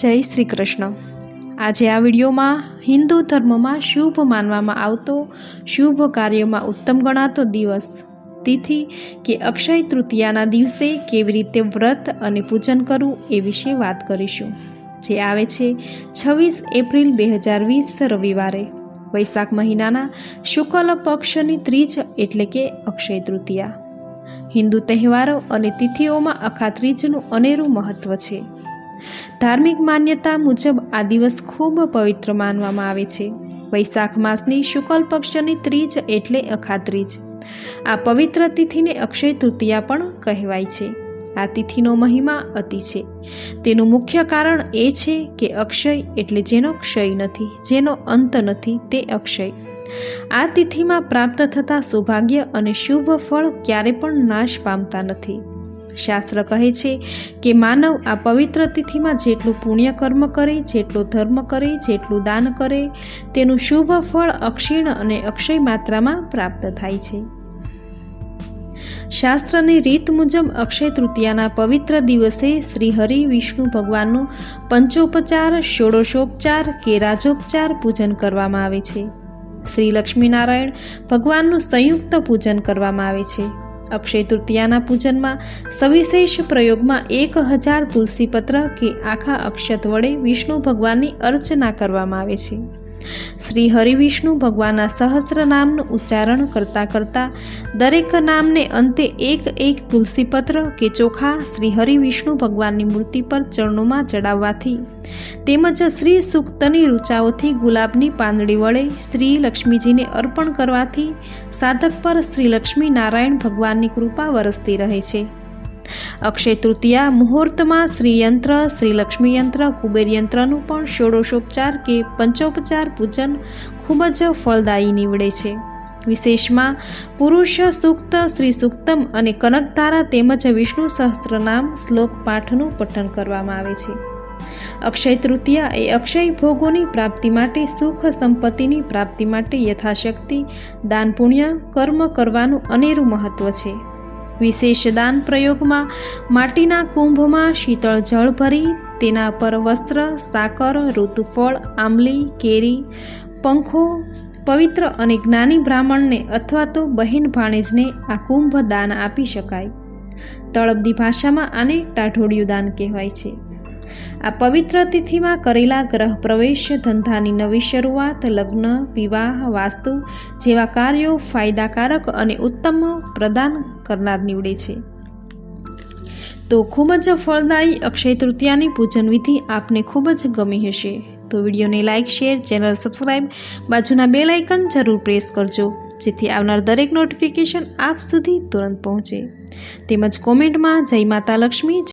જય શ્રી કૃષ્ણ. આજે આ વિડીયોમાં હિન્દુ ધર્મમાં શુભ માનવામાં આવતો, શુભ કાર્યોમાં ઉત્તમ ગણાતો દિવસ. તિથિ કે અક્ષય તૃતીયાના દિવસે કેવી રીતે વ્રત અને પૂજન કરવું એ વિશે વાત કરીશું. જે આવે છે છવ્વીસ એપ્રિલ બે હજાર વીસ રવિવારે. વૈશાખ મહિનાના શુક્લ પક્ષની ત્રીજ એટલે કે અક્ષય તૃતીયા. હિન્દુ તહેવારો અને તિથિઓમાં અખા ત્રીજનું અનેરું મહત્ત્વ છે. ધાર્મિક માન્યતા મુજબ આ દિવસ ખૂબ પવિત્ર માનવામાં આવે છે. વૈશાખ માસની શુક્લ પક્ષની ત્રીજ એટલે અખાત્રીજ. આ પવિત્ર તિથિને અક્ષય તૃતીયા પણ કહેવાય છે. આ તિથિનો મહિમા અતિ છે. તેનું મુખ્ય કારણ એ છે કે અક્ષય એટલે જેનો ક્ષય નથી, જેનો અંત નથી તે અક્ષય. આ તિથિમાં પ્રાપ્ત થતા સૌભાગ્ય અને શુભ ફળ ક્યારે પણ નાશ પામતા નથી. શાસ્ત્ર કહે છે કે માનવ આ પવિત્ર તિથિમાં જેટલું પુણ્ય કર્મ કરે, જેટલો ધર્મ કરે, જેટલું દાન કરે, તેનું શુભ ફળ અક્ષીણ અને અક્ષય માત્રામાં પ્રાપ્ત થાય છે. શાસ્ત્રની રીત મુજબ અક્ષય તૃતીયાના પવિત્ર દિવસે શ્રી હરિ વિષ્ણુ ભગવાનનું પંચોપચાર, ષોડશોપચાર કે રાજોપચાર પૂજન કરવામાં આવે છે. શ્રી લક્ષ્મીનારાયણ ભગવાનનું સંયુક્ત પૂજન કરવામાં આવે છે. અક્ષય તૃતીયાના પૂજનમાં સવિશેષ પ્રયોગમાં એક હજાર તુલસીપત્ર કે આખા અક્ષત વડે વિષ્ણુ ભગવાનની અર્ચના કરવામાં આવે છે. શ્રી હરિવિષ્ણુ ભગવાનના સહસ્ત્ર નામનું ઉચ્ચારણ કરતાં કરતાં દરેક નામને અંતે એક એક તુલસીપત્ર કે ચોખા શ્રી હરિવિષ્ણુ ભગવાનની મૂર્તિ પર ચરણોમાં ચડાવવાથી તેમજ શ્રી સૂક્તની રૂચાઓથી ગુલાબની પાંદડી વડે શ્રી લક્ષ્મીજીને અર્પણ કરવાથી સાધક પર શ્રી લક્ષ્મી નારાયણ ભગવાનની કૃપા વરસતી રહે છે. અક્ષય તૃતીયા મુહૂર્તમાં શ્રીયંત્ર, શ્રીલક્ષ્મીયંત્ર લક્ષ્મી યંત્ર કુબેર યંત્રનું પણ ષોડશોપચાર કે પંચોપચાર પૂજન ખૂબ જ ફળદાયી નીવડે છે. વિશેષમાં પુરુષ સૂક્ત શ્રી સૂક્તમ અને કનકતારા તેમજ વિષ્ણુ સહસ્ત્રનામ શ્લોક પાઠનું પઠન કરવામાં આવે છે. અક્ષય તૃતીયા એ અક્ષય ભોગોની પ્રાપ્તિ માટે સુખ સંપત્તિની પ્રાપ્તિ માટે યથાશક્તિ, દાન પુણ્ય, કર્મ કરવાનું અનેરું મહત્વ છે. વિશેષ દાન પ્રયોગમાં માટીના કુંભમાં શીતળ જળ ભરી, તેના પર વસ્ત્ર, સાકર, ઋતુફળ, આંબલી, કેરી, પંખો, પવિત્ર અને જ્ઞાની બ્રાહ્મણને અથવા તો બહેન ભાણેજને આ કુંભ દાન આપી શકાય. તળબદી ભાષામાં આને ટાઢોડિયું દાન કહેવાય છે. આ પવિત્ર તિથિમાં કરેલા ગ્રહ પ્રવેશ, ધંધાની નવી શરૂઆત, લગ્ન, વિવાહ, વાસ્તુ જેવા કાર્યો ફાયદાકારક અને ઉત્તમ પ્રદાન કરનાર નીવડે છે. તો ખૂબ જ ફળદાયી અક્ષય તૃતીયાની પૂજન વિધિ આપને ખૂબ જ ગમી હશે. તો વિડીયોને લાઇક શેર, ચેનલ સબસ્ક્રાઈબ બાજુના બે લાઇકન જરૂર પ્રેસ કરજો, જેથી આવનાર દરેક નોટિફિકેશન આપ સુધી તુરંત પહોંચે. તેમજ કોમેન્ટમાં જય માતા લક્ષ્મી